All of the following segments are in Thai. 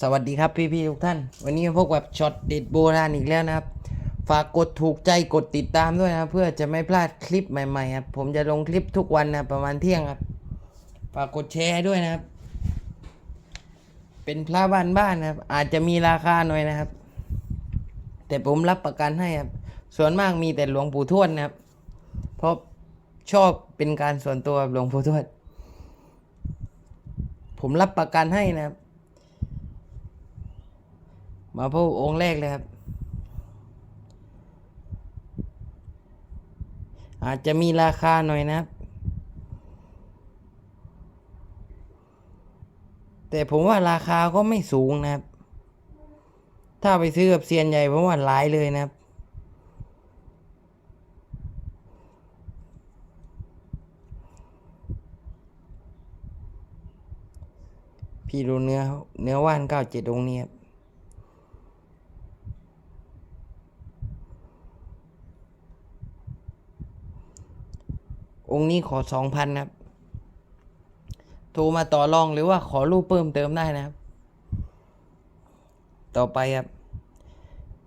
สวัสดีครับพี่ๆทุกท่าน วันนี้พบกับช็อตเด็ดโบราณอีกแล้วนะครับ ฝากกดถูกใจกดติดตามด้วยนะเพื่อจะไม่พลาดคลิปใหม่ๆครับผมจะลงคลิปทุกวันนะประมาณเที่ยงครับ ฝากกดแชร์ด้วยนะครับ เป็นพระบ้านบ้านนะครับ อาจจะมีราคาหน่อยนะครับ แต่ผมรับประกันให้ครับ ส่วนมากมีแต่หลวงปู่ทวดนะครับ เพราะชอบเป็นการส่วนตัวหลวงปู่ทวด ผมรับประกันให้นะครับ มาพบองค์แรกเลยครับ อาจจะมีราคาหน่อยนะครับ แต่ผมว่าราคาก็ไม่สูงนะครับ ถ้าไปซื้อกับเซียนใหญ่ผมว่าหลายเลยนะครับพี่ดูเนื้อเนื้อว่านเก้าเจ็ดองนี้ครับ องค์นี้ขอสองพันครับ โทรมาต่อรองหรือว่าขอรูปเพิ่มเติมได้นะครับ ต่อไปครับ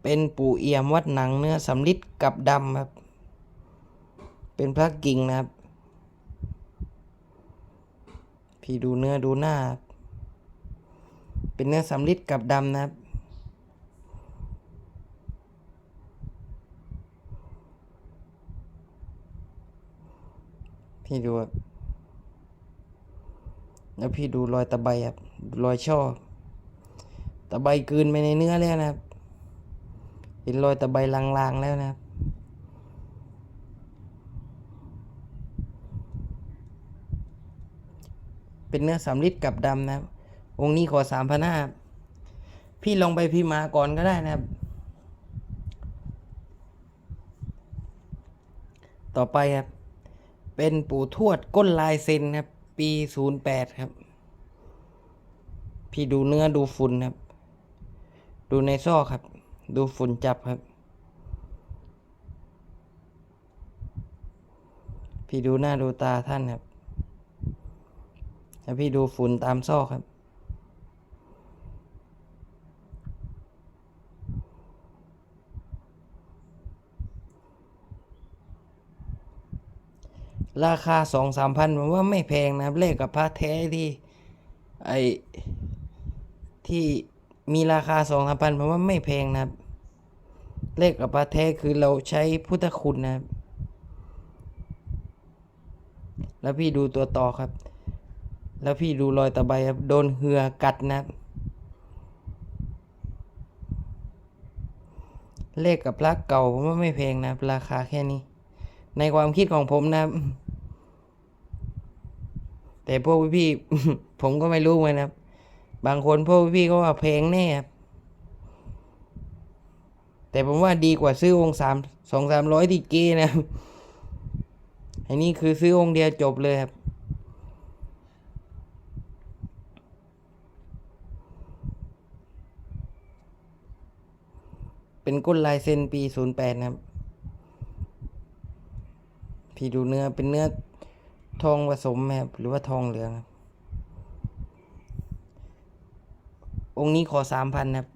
เป็นปู่เอี่ยมวัดหนังเนื้อสำลิดกับดำครับ เป็นพระกิ่งนะครับ พี่ดูเนื้อดูหน้า เป็นเนื้อสำลิดกับดำนะครับ พี่ดูครับแล้วพี่ดูรอยตะไบครับรอยช่อตะไบกืนไปในเนื้อแล้วนะครับ เห็นรอยตะไบลางๆแล้วนะครับเป็นเนื้อสำลิดกับดำนะครับ องค์นี้ขอสามพันห้าพี่ลองไปพี่มาก่อนก็ได้นะครับ ต่อไปครับ เป็นปู่ทวดก้นลายเซนครับ ปีศูนย์แปดครับ พี่ดูเนื้อดูฝุ่นครับ ดูในซอกครับ ดูฝุ่นจับครับ พี่ดูหน้าดูตาท่านครับแล้วพี่ดูฝุ่นตามซอกครับ ราคาสองสามพันผมว่าไม่แพงนะครับเลขกับพระแท้ที่ไอที่มีราคาสองสามพันผมว่าไม่แพงนะครับ เลขกับพระแท้คือเราใช้พุทธคุณนะครับ แล้วพี่ดูตัวต่อครับ แล้วพี่ดูรอยตะไบครับโดนเหือกัดนะครับเลขกับพระเก่าผมว่าไม่แพงนะครับราคาแค่นี้ ในความคิดของผมนะครับ แต่พวกพี่ๆผมก็ไม่รู้เหมือนครับ บางคนพวกพี่ก็ว่าแพงแน่ครับ แต่ผมว่าดีกว่าซื้อองค์สามสองสามร้อยที่เกนะครับ อันนี้คือซื้อองค์เดียวจบเลยครับเป็นก้นลายเส้นปีศูนย์แปดนะครับ พี่ดูเนื้อเป็นเนื้อ ทองผสมครับหรือว่าทองเหลืองครับองค์นี้ขอสามพันครับ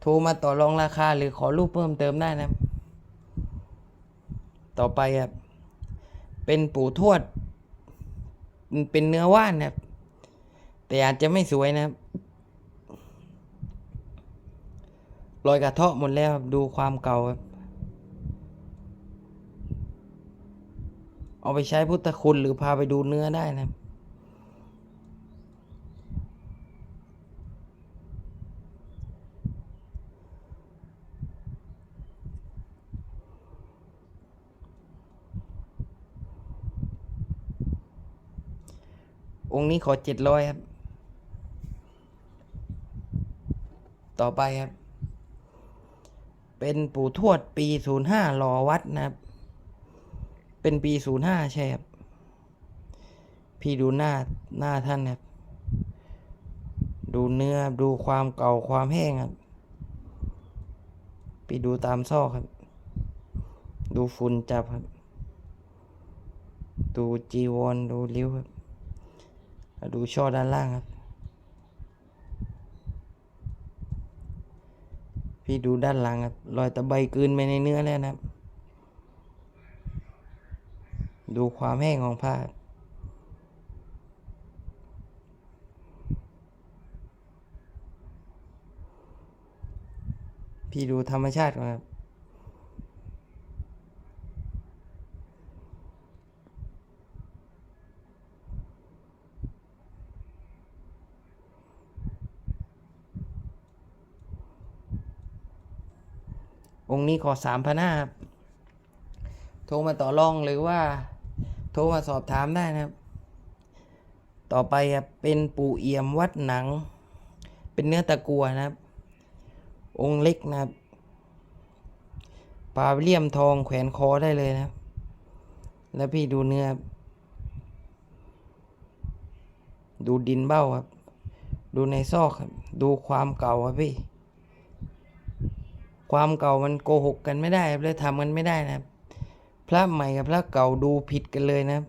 โทรมาต่อรองราคาหรือขอรูปเพิ่มเติมได้นะครับ ต่อไปครับ เป็นปู่ทวด เป็นเนื้อว่านครับ แต่อาจจะไม่สวยนะครับรอยกระเทาะหมดแล้วครับดูความเก่าครับ เอาไปใช้พุทธคุณหรือพาไปดูเนื้อได้นะครับองค์นี้ขอเจ็ดร้อยครับ ต่อไปครับ เป็นปู่ทวดปีศูนย์ห้าหล่อวัดนะครับ เป็นปีศูนย์ห้าใช่ครับ พี่ดูหน้าหน้าท่านครับ ดูเนื้อดูความเก่าความแห้งครับ พี่ดูตามซอกครับ ดูฝุ่นจับครับ ดูจีวรดูริ้วครับ ดูช่อด้านล่างครับ พี่ดูด้านหลังครับ รอยตะไบกลืนไปในเนื้อแล้วนะครับ ดูความแห้งของผ้าครับพี่ดูธรรมชาติก่อนครับองค์นี้ขอสามพันห้าครับ โทรมาต่อรองหรือว่า ทรมาสอบถามได้นะครับ ต่อไปครับเป็นปู่เอี่ยมวัดหนัง เป็นเนื้อตะกัวนะครับ องค์เล็กนะครับปลาเลี่ยมทองแขวนคอได้เลยนะครับแล้วพี่ดูเนื้อ ดูดินเบ้าครับ ดูในซอกครับ ดูความเก่าครับพี่ ความเก่ามันโกหกกันไม่ได้ครับและทำกันไม่ได้นะครับ พระใหม่กับพระเก่าดูผิดกันเลยนะครับ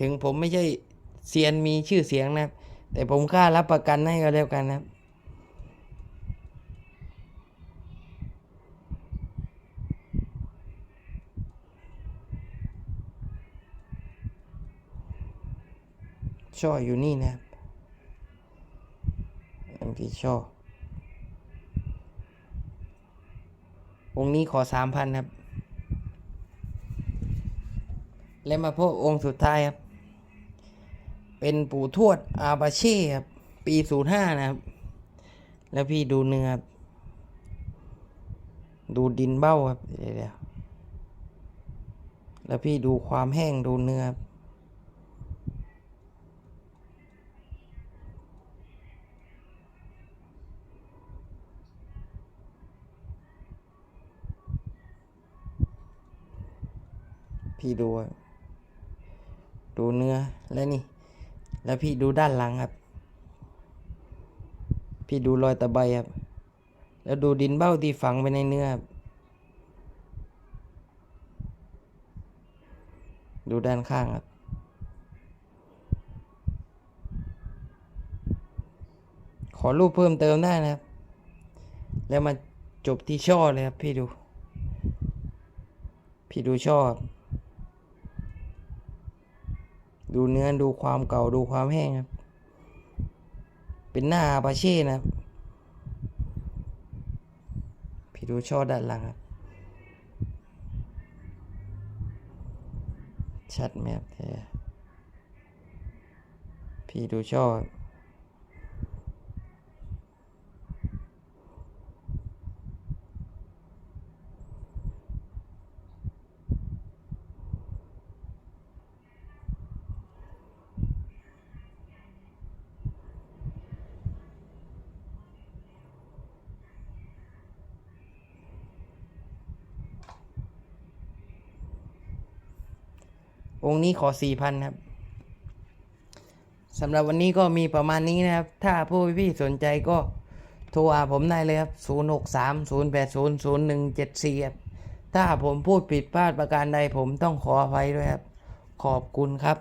ถึงผมไม่ใช่เซียนมีชื่อเสียงนะครับ แต่ผมกล้ารับประกันให้ก็แล้วกันนะครับช่ออยู่นี่นะครับอันที่ช่อ องค์นี้ขอสามพันครับ และมาพบองค์สุดท้ายครับ เป็นปู่ทวดอาบาเช่ครับ ปีศูนย์ห้านะครับ แล้วพี่ดูเนื้อครับ ดูดินเบ้าครับเดี๋ยวแล้วพี่ดูความแห้งดูเนื้อครับ พี่ดู ดูเนื้อแล้วนี่ แล้วพี่ดูด้านหลังครับ พี่ดูรอยตะไบครับ แล้วดูดินเบ้าที่ฝังไปในเนื้อครับดูด้านข้างครับขอรูปเพิ่มเติมได้นะครับ แล้วมาจบที่ช่อเลยครับพี่ดู พี่ดูช่อครับ ดูเนื้อดูความเก่าดูความแห้งครับ เป็นหน้าอาปาเช่นะครับพี่ดูช่อด้านหลังครับ ชัดไหมครับพี่ดูช่อ องค์นี้ขอสี่พันครับสำหรับวันนี้ก็มีประมาณนี้นะครับ ถ้าผู้พี่สนใจก็โทรหาผมได้เลยครับ 0 6 3 0 8 0 0 1 7 4 ครับ ถ้าผมพูดผิดพลาดประการใดผมต้องขออภัยด้วยครับ ขอบคุณครับ